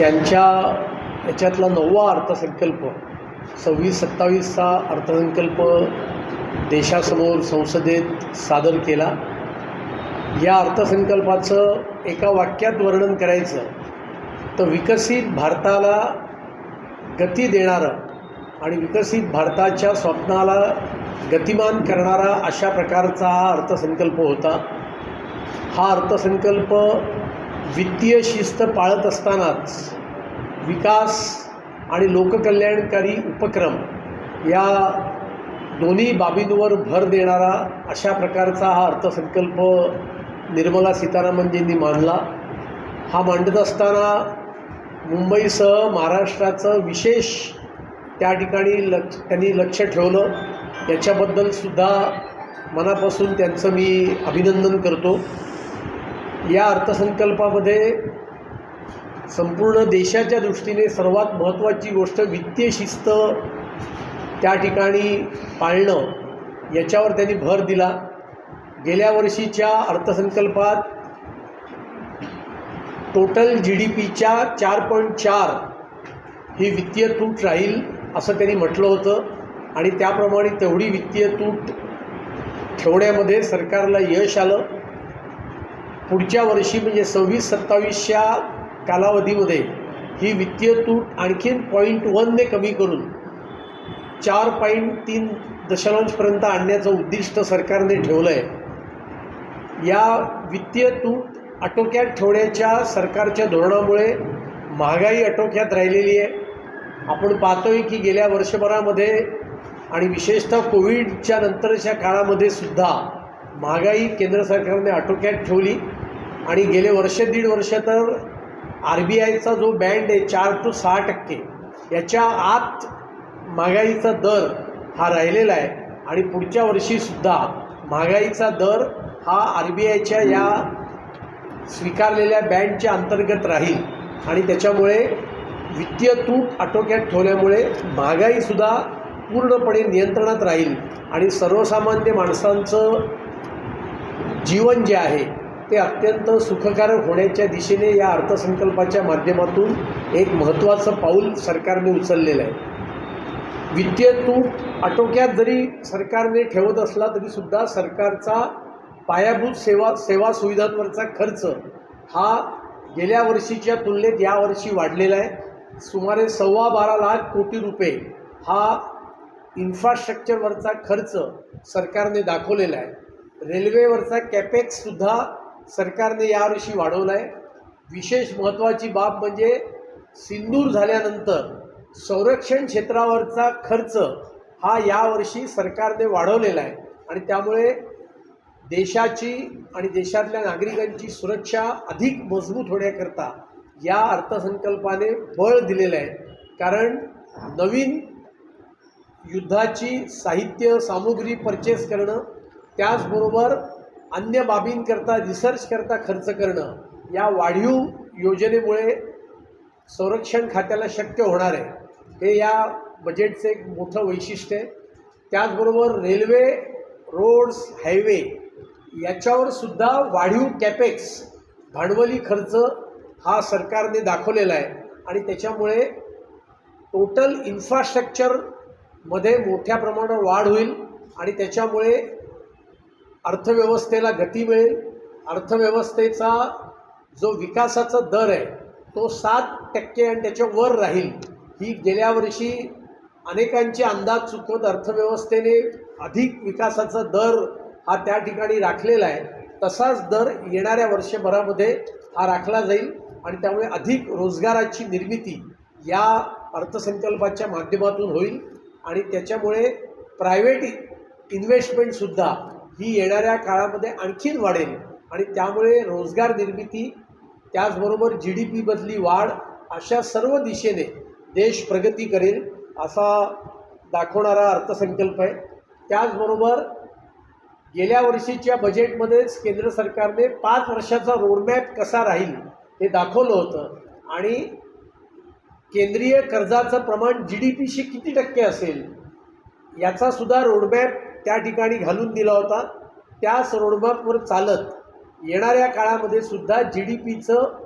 त्यांच्या याच्यातला नववा अर्थसंकल्प सव्वीस सत्तावीसचा अर्थसंकल्प देशासमोर संसदेत सादर केला या अर्थसंकल्पाचं एका वाक्यात वर्णन करायचं तर विकसित भारताला गती देणारं आणि विकसित भारताच्या स्वप्नाला गतिमान करणारा अशा प्रकारचा हा अर्थसंकल्प होता. हा अर्थसंकल्प वित्तीय शिस्त पाळत असतानाच विकास आणि लोककल्याणकारी उपक्रम या दोन्ही बाबींवर भर देणारा अशा प्रकारचा हा अर्थसंकल्प निर्मला सीतारामनजींनी मांडला. हा मांडत असताना मुंबईसह महाराष्ट्राचं विशेष त्या ठिकाणी लक्ष त्यांनी लक्ष ठेवलं. याच्याबद्दलसुद्धा मनापासून त्यांचं मी अभिनंदन करतो. या अर्थसंकल्पामध्ये संपूर्ण देशाच्या दृष्टीने सर्वात महत्त्वाची गोष्ट वित्तीय शिस्त त्या ठिकाणी पाळणं याच्यावर त्यांनी भर दिला. गेल्या वर्षीच्या अर्थसंकल्पात टोटल जी डी पीच्या चार पॉईंट चार ही वित्तीय तूट राहील असं त्यांनी म्हटलं होतं. आणि त्याप्रमाणे तेवढी वित्तीय तूट ठेवण्यामध्ये सरकारला यश आलं. पुढच्या वर्षी म्हणजे सव्वीस सत्तावीसच्या कालावधीमध्ये ही वित्तीय तूट आणखीन पॉईंट वनने कमी करून चार पॉईंट तीन दशांशपर्यंत आणण्याचं उद्दिष्ट सरकारने ठेवलं आहे या वित्तीय तूट आटोक्यात ठेवण्याच्या सरकारच्या धोरणामुळे महागाई आटोक्यात राहिलेली आहे. आपण पाहतोय की गेल्या वर्षभरामध्ये आणि विशेषतः कोविडच्या नंतरच्या काळामध्ये सुद्धा महागाई केंद्र सरकारने आटोक्यात ठेवली. आणि गेले वर्ष दीड वर्ष तर आर बी आयचा जो बँड आहे चार टू सहा टक्के याच्या आत महागाईचा दर हा राहिलेला आहे. आणि पुढच्या वर्षीसुद्धा महागाईचा दर हा आर बी आयच्या या स्वीकारलेल्या बँडच्या अंतर्गत राहील. आणि त्याच्यामुळे वित्तीय तूट आटोक्यात ठेवल्यामुळे महागाईसुद्धा पूर्णपणे नियंत्रणात राहील. आणि सर्वसामान्य माणसांचं जीवन जे आहे ते अत्यंत सुखकारक होण्याच्या दिशेने या अर्थसंकल्पाच्या माध्यमातून एक महत्त्वाचं पाऊल सरकारने उचललेलं आहे. वित्तीय तूट आटोक्यात जरी सरकारने ठेवत असला तरीसुद्धा सरकारचा पायाभूत सेवा सेवा सुविधांवरचा खर्च हा गेल्या वर्षीच्या तुलनेत यावर्षी वाढलेला आहे. सुमारे सव्वा बारा लाख कोटी रुपये हा इन्फ्रास्ट्रक्चरवरचा खर्च सरकारने दाखवलेला आहे. रेल्वेवरचा कॅपेक्ससुद्धा सरकारने यावर्षी वाढवला आहे विशेष महत्त्वाची बाब म्हणजे सिंदूर झाल्यानंतर संरक्षण क्षेत्रावरचा खर्च हा यावर्षी सरकारने वाढवलेला आहे. आणि त्यामुळे देशाची आणि देशातल्या नागरिकांची सुरक्षा अधिक मजबूत होण्याकरता या अर्थसंकल्पाने बळ दिलेलं आहे. कारण नवीन युद्धाची साहित्य सामुग्री परचेस करणं त्याचबरोबर अन्य बाबींकरता रिसर्चकरता खर्च करणं या वाढीव योजनेमुळे संरक्षण खात्याला शक्य होणार आहे. हे या बजेटचं एक मोठं वैशिष्ट्य आहे. त्याचबरोबर रेल्वे रोड्स हायवे याच्यावर सुद्धा वाढीव कॅपेक्स भांडवली खर्च हा सरकारने दाखवलेला आहे. आणि त्याच्यामुळे टोटल इन्फ्रास्ट्रक्चरमध्ये मोठ्या प्रमाणावर वाढ होईल. आणि त्याच्यामुळे अर्थव्यवस्थेला गती मिळेल. अर्थव्यवस्थेचा जो विकासाचा दर आहे तो सात टक्के आणि त्याच्या वर राहील. ही गेल्या वर्षी अनेकांचे अंदाज चुकवत अर्थव्यवस्थेने अधिक विकासाचा दर हा त्या ठिकाणी राखलेला आहे. तसाच दर येणाऱ्या वर्षभरामध्ये हा राखला जाईल आणि त्यामुळे अधिक रोजगाराची निर्मिती या अर्थसंकल्पाच्या माध्यमातून होईल आणि त्याच्यामुळे प्रायव्हेट इन्व्हेस्टमेंटसुद्धा ही येणाऱ्या काळामध्ये आणखीन वाढेल. आणि त्यामुळे रोजगार निर्मिती त्याचबरोबर जी डी पीमधली वाढ अशा सर्व दिशेने देश प्रगती करेल असा दाखवणारा अर्थसंकल्प आहे. त्याचबरोबर गेल्या वर्षीच्या बजेटमध्येच केंद्र सरकारने पाच वर्षाचा रोडमॅप कसा राहील हे दाखवलं होतं. आणि केंद्रीय कर्जाचं प्रमाण जी डी पीशी किती टक्के असेल याचा सुद्धा रोडमॅप त्या ठिकाणी घालून दिला होता. त्याच रोडमॅपवर चालत येणाऱ्या काळामध्ये सुद्धा जी डी पीचं